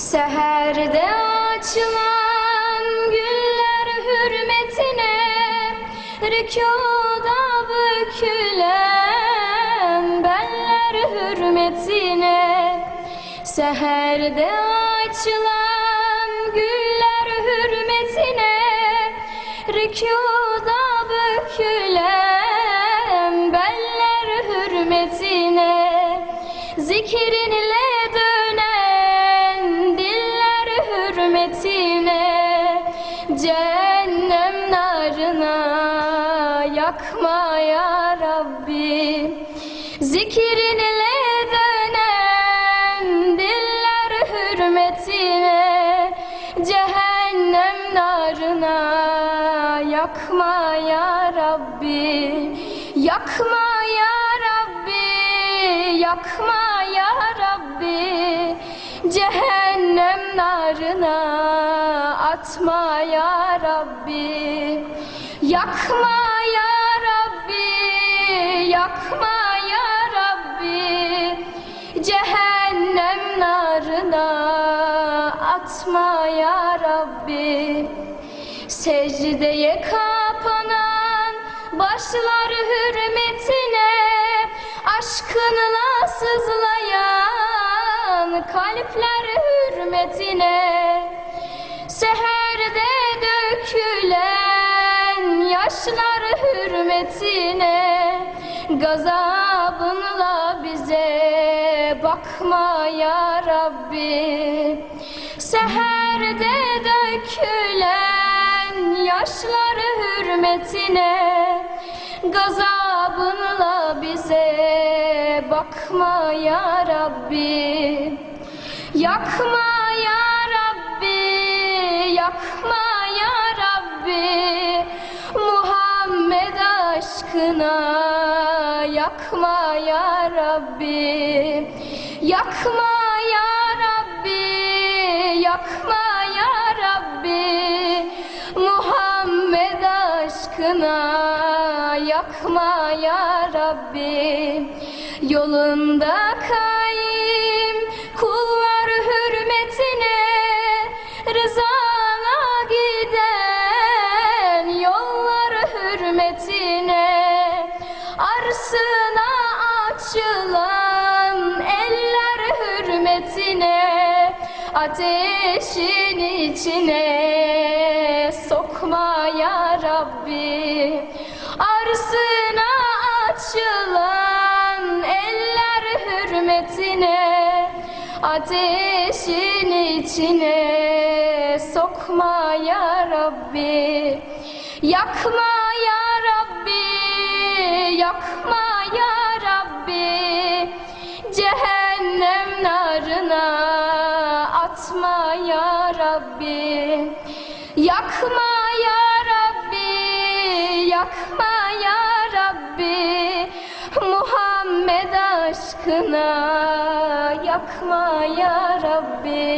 Seherde açılan güller hürmetine Rükuda bükülen beller hürmetine. Seherde açılan güller hürmetine Rükuda bükülen beller hürmetine. Zikrinle dönen hürmetine Cehennem narına yakma ya Rabbi. Zikrinle dönen diller hürmetine Cehennem narına yakma ya Rabbi. Yakma ya Rabbi Yakma ya Rabbi. Cehennem narına atma ya Rabbi Yakma ya Rabbi Yakma ya Rabbi. Cehennem narına atma ya Rabbi. Secdeye kapanan başlar hürmetine Aşkınla sızlayan kalpler hürmetine. Seherde yaşlar hürmetine Gazabınla bize bakma ya Rabbi. Seherde dökülen yaşlar hürmetine Gazabınla bize bakma ya Rabbi. Yakma aşkına Yakma ya Rabbi. Yakma ya Rabbi Yakma ya Rabbi. Muhammed aşkına yakma ya Rabbi. Yolunda kayım kullar hürmetine Rızana açılan eller hürmetine Ateşin içine sokma ya Rabbi. Arsına açılan eller hürmetine Ateşin içine sokma ya Rabbi. Yakma ya Rabbi Yakma Cehennem narına atma ya Rabbi. Yakma ya Rabbi Yakma ya Rabbi. Muhammed aşkına yakma ya Rabbi